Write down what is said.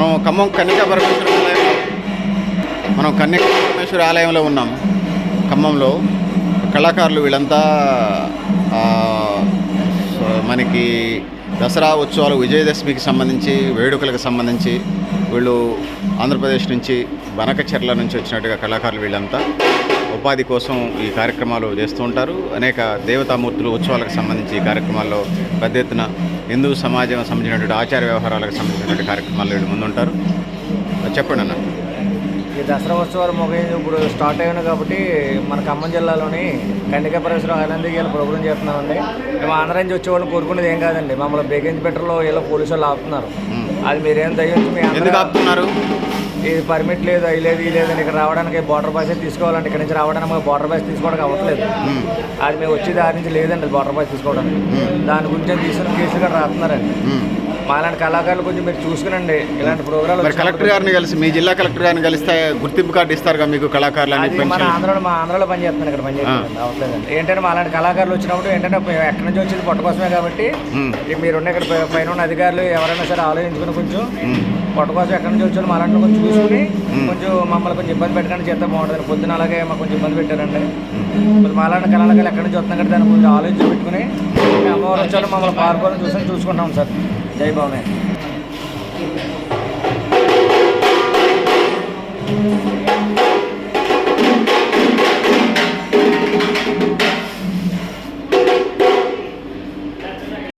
మనం ఖమ్మం కన్యకా పరమేశ్వర ఆలయంలో మనం కన్యకా పరమేశ్వర ఆలయంలో ఉన్నాం. ఖమ్మంలో కళాకారులు వీళ్ళంతా మనకి దసరా ఉత్సవాలు విజయదశమికి సంబంధించి వేడుకలకు సంబంధించి వీళ్ళు ఆంధ్రప్రదేశ్ నుంచి వనకచెర్ల నుంచి వచ్చినట్టుగా కళాకారులు వీళ్ళంతా. ఉపాధి కోసం ఈ కార్యక్రమాలు చేస్తూ ఉంటారు. అనేక దేవతామూర్తులు ఉత్సవాలకు సంబంధించి ఈ కార్యక్రమాల్లో పెద్ద ఎత్తున హిందూ సమాజం సంబంధించినటువంటి ఆచార వ్యవహారాలకు సంబంధించినటువంటి కార్యక్రమాలు వీళ్ళు ముందుంటారు. చెప్పండి అన్న. ఈ దసరా ఉత్సవాలు ముగించి ఇప్పుడు స్టార్ట్ అయ్యాను కాబట్టి మన ఖమ్మం జిల్లాలోని కండిక పరిసరం ఆనందకి వీళ్ళు ప్రోగ్రామ్ చేస్తున్నామండి. మేము ఆంధ్ర నుంచి వచ్చేవాళ్ళని కోరుకునేది ఏం కాదండి. మమ్మల్ని బేకించి పెట్టలో వీళ్ళు పోలీసు వాళ్ళు ఆపుతున్నారు. అది మీరేం దయ్యించి మీ ఎందుకు ఆపుతున్నారు? ఇది పర్మిట్ లేదు అవి లేదు ఇది లేదని ఇక్కడ రావడానికి బార్డర్ పాస్ తీసుకోవాలంటే ఇక్కడ నుంచి రావడానికి మాకు బార్డర్ పాస్ తీసుకోవడానికి అవ్వట్లేదు. అది మేము వచ్చి దాని నుంచి లేదండి బార్డర్ పాస్ తీసుకోవడానికి దాని గురించి తీసుకుని కేసులు కూడా రాస్తున్నారండి. మాలాంటి కళాకారులు కొంచెం మీరు చూసుకునండి. ఇలాంటి ప్రోగ్రాలు మరి కలెక్టర్ గారిని కలిసి మీ జిల్లా కలెక్టర్ గారిని కలిస్తే గుర్తింపు కార్డు ఇస్తారుగా మీకు కళాకారులు అని మన ఆంధ్రలో మా ఆంధ్రలో పని చేస్తున్నాను ఇక్కడ పని చేస్తున్నాను అవట్లేదండి ఏంటంటే మా అలాంటి కళాకారులు వచ్చినప్పుడు ఏంటంటే ఎక్కడి నుంచి వచ్చింది పొట్ట కోసమే కాబట్టి మీరున్న ఇక్కడ పైన ఉన్న అధికారులు ఎవరైనా సరే ఆలోచించుకుని కొంచెం. పొట్ట కోసం ఎక్కడి నుంచి వచ్చారు మా అలాంటి కొంచెం చూసుకుని కొంచెం మమ్మల్ని కొంచెం ఇబ్బంది పెట్టకుండా చేస్తే బాగుంటుంది పొద్దున అలాగే మాకు కొంచెం ఇబ్బంది పెట్టారండి. మరి మా అలాంటి కళాకారులు ఎక్కడి నుంచి వస్తున్నాం కదా దాన్ని కొంచెం ఆలోచించి పెట్టుకుని అమ్మవారు వచ్చారు మమ్మల్ని పాల్గొని చూసుకొని చూసుకుంటాం సార్. Day moment.